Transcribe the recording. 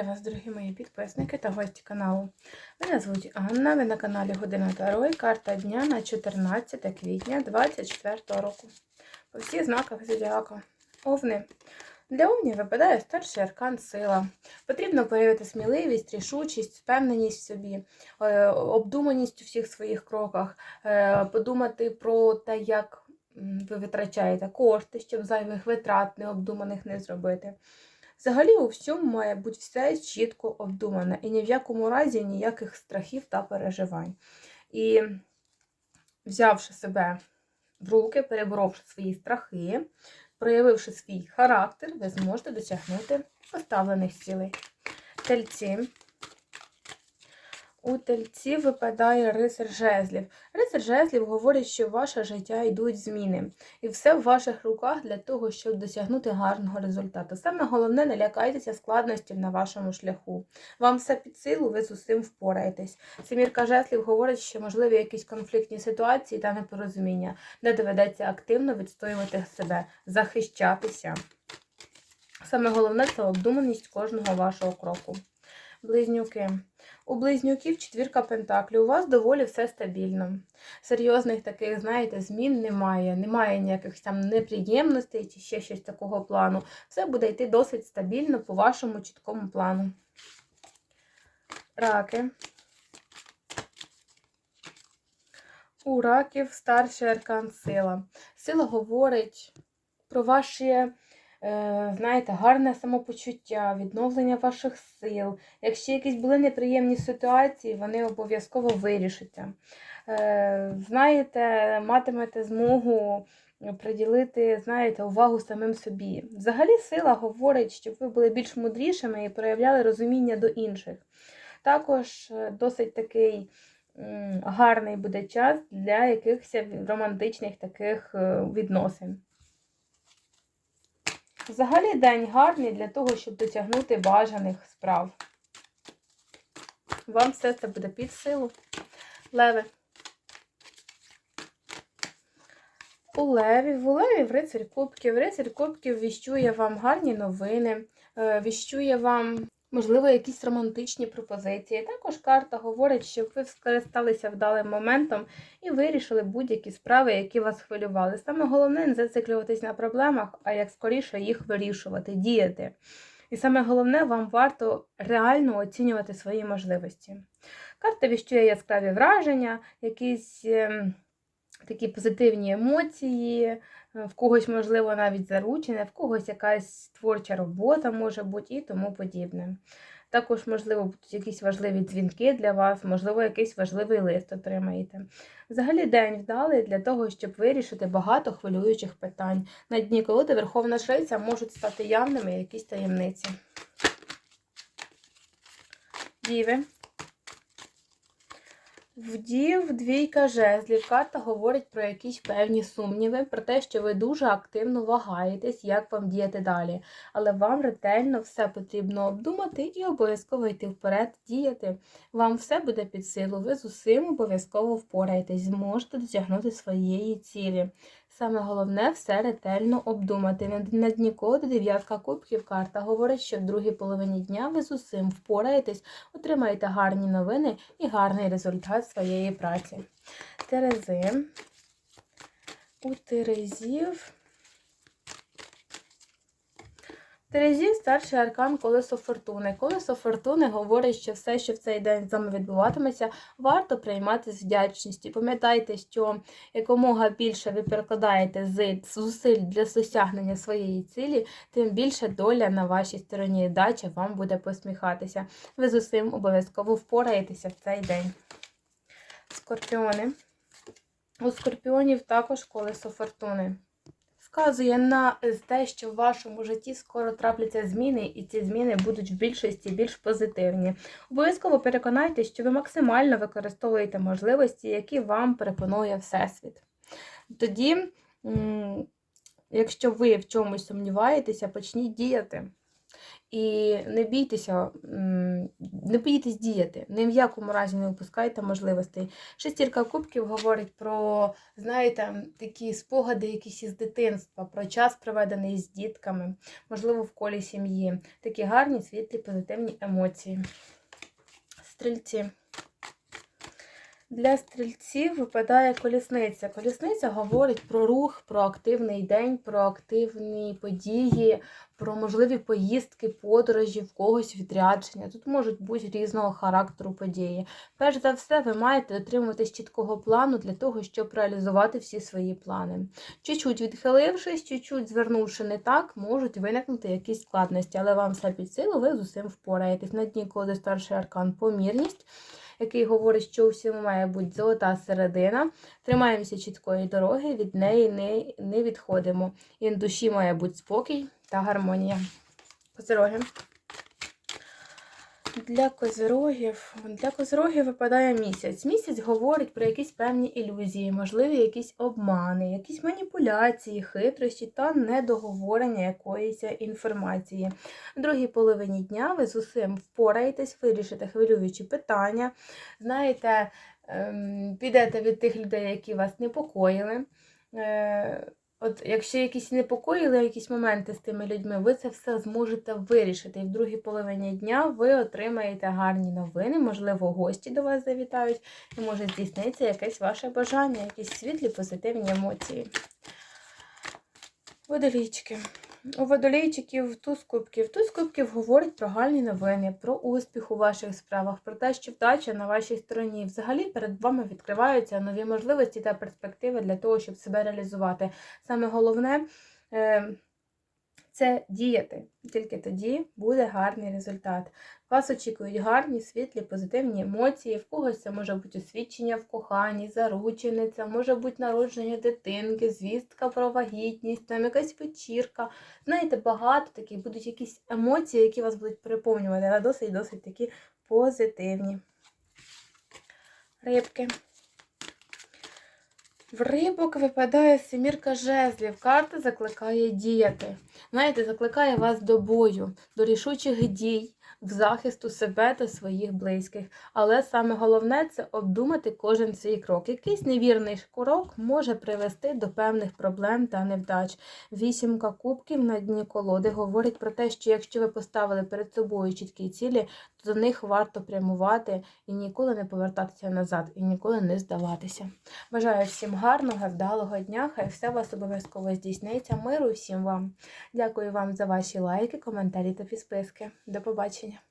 Вітаю вас, дорогі мої підписники та гості каналу. Мене звуть Анна, ви на каналі Година Таро і карта дня на 14 квітня 2024 року. По всіх знаках зодіака. Овни. Для овнів випадає старший аркан сила. Потрібно проявити сміливість, рішучість, впевненість в собі, е, обдуманість у всіх своїх кроках, е, подумати про те, як ви витрачаєте кошти, щоб зайвих витрат необдуманих не зробити. Взагалі у всьому має бути все чітко обдумане і ні в якому разі ніяких страхів та переживань. І взявши себе в руки, переборовши свої страхи, проявивши свій характер, ви зможете досягнути поставлених цілей. Тельці. У тельці випадає рицар жезлів. Рицар жезлів говорить, що в ваше життя йдуть зміни. І все в ваших руках для того, щоб досягнути гарного результату. Саме головне, не лякайтеся складностів на вашому шляху. Вам все під силу, ви з усім впораєтесь. Семірка жезлів говорить, що можливі якісь конфліктні ситуації та непорозуміння, де доведеться активно відстоювати себе, захищатися. Саме головне це обдуманість кожного вашого кроку. Близнюки. У близнюків четвірка пентаклів. У вас доволі все стабільно. Серйозних таких, знаєте, змін немає. Немає ніяких там неприємностей чи ще щось такого плану. Все буде йти досить стабільно по вашому чіткому плану. Раки. У раків старший аркан сила. Сила говорить про ваші, знаєте, гарне самопочуття, відновлення ваших сил. Якщо якісь були неприємні ситуації, вони обов'язково вирішаться. Е, знаєте, матимете змогу приділити, знаєте, увагу самим собі. Взагалі, сила говорить, щоб ви були більш мудрішими і проявляли розуміння до інших. Також е, досить такий гарний буде час для якихось романтичних таких е, відносин. Взагалі день гарний для того, щоб досягнути бажаних справ. Вам все це буде під силу. Леви. У Леві, в Леві в рицарь Кубків. Рицарь Кубків віщує вам гарні новини, е, віщує вам, можливо, якісь романтичні пропозиції. Також карта говорить, щоб ви скористалися вдалим моментом і вирішили будь-які справи, які вас хвилювали. Саме головне не зациклюватись на проблемах, а як скоріше їх вирішувати, діяти. І саме головне, вам варто реально оцінювати свої можливості. Карта віщує яскраві враження, якісь. Такі позитивні емоції, е, в когось, можливо, навіть заручене, в когось якась творча робота може бути і тому подібне. Також, можливо, будуть якісь важливі дзвінки для вас, можливо, якийсь важливий лист отримаєте. Взагалі, день вдалий для того, щоб вирішити багато хвилюючих питань. На дні колоди Верховна Жриця можуть стати явними якісь таємниці. Діви. Вдів двійка жезлів. Карта говорить про якісь певні сумніви, про те, що ви дуже активно вагаєтесь, як вам діяти далі. Але вам ретельно все потрібно обдумати і обов'язково йти вперед, діяти. Вам все буде під силу, ви з усім обов'язково впораєтесь, зможете досягнути своєї цілі. Саме головне все ретельно обдумати. На- дні коди дев'ятка кубків карта говорить, що в другій половині дня ви з усім впораєтесь, отримаєте гарні новини і гарний результат своєї праці. Терези. У Терезів. Терезів старший аркан колесо фортуни. Колесо фортуни говорить, що все, що в цей день з вами відбуватиметься, варто приймати з вдячністю. Пам'ятайте, що якомога більше ви перекладаєте зусиль для досягнення своєї цілі, тим більше доля на вашій стороні і дача вам буде посміхатися. Ви з усім обов'язково впораєтеся в цей день. Скорпіони. У скорпіонів також колесо фортуни. Вказує на те, що в вашому житті скоро трапляться зміни, і ці зміни будуть в більшості більш позитивні. Обов'язково переконайтеся, що ви максимально використовуєте можливості, які вам пропонує Всесвіт. Тоді, якщо ви в чомусь сумніваєтеся, почніть діяти. І не бійтеся не боїтесь діяти, ні в якому разі не випускайте можливостей. Шестірка кубків говорить про, знаєте, такі спогади якісь із дитинства, про час, проведений з дітками, можливо, в колі сім'ї. Такі гарні, світлі, позитивні емоції. Стрільці. Для стрільців випадає колісниця. Колісниця говорить про рух, про активний день, про активні події, про можливі поїздки, подорожі, в когось відрядження. Тут можуть бути різного характеру події. Перш за все, ви маєте дотримуватись чіткого плану для того, щоб реалізувати всі свої плани. Чуть-чуть відхилившись, чуть-чуть звернувши не так, можуть виникнути якісь складності, але вам все під силу, ви з усім впораєтесь. На дні колоди старший аркан помірність який говорить, що у всьому має бути золота середина. Тримаємося чіткої дороги, від неї не, не відходимо. І в душі має бути спокій та гармонія. Козироги. Для козирогів, для козирогів випадає місяць. Місяць говорить про якісь певні ілюзії, можливі якісь обмани, якісь маніпуляції, хитрощі та недоговорення якоїсь інформації. В другій половині дня ви з усім впораєтесь, вирішите хвилюючі питання, знаєте, ем, підете від тих людей, які вас непокоїли. От якщо якісь непокоїли якісь моменти з тими людьми, ви це все зможете вирішити. І в другій половині дня ви отримаєте гарні новини, можливо, гості до вас завітають, і може здійснитися якесь ваше бажання, якісь світлі, позитивні емоції. Водолічки. У водолійчиків туз кубків. Туз кубків говорить про гальні новини, про успіх у ваших справах, про те, що вдача на вашій стороні. Взагалі перед вами відкриваються нові можливості та перспективи для того, щоб себе реалізувати. Саме головне е, це діяти. Тільки тоді буде гарний результат. Вас очікують гарні, світлі, позитивні емоції. В когось це може бути освідчення в коханні, заручениця, може бути народження дитинки, звістка про вагітність, там якась вечірка. Знаєте, багато таких будуть якісь емоції, які вас будуть переповнювати, але досить-досить такі позитивні. Рибки. В рибок випадає семірка жезлів. Карта закликає діяти. Знаєте, закликає вас до бою, до рішучих дій, в захисту себе та своїх близьких. Але саме головне це обдумати кожен свій крок. Якийсь невірний крок може привести до певних проблем та невдач. Вісімка кубків на дні колоди говорить про те, що якщо ви поставили перед собою чіткі цілі, до них варто прямувати і ніколи не повертатися назад, і ніколи не здаватися. Бажаю всім гарного, вдалого дня. Хай все у вас обов'язково здійсниться. Миру всім вам. Дякую вам за ваші лайки, коментарі та підписки. До побачення.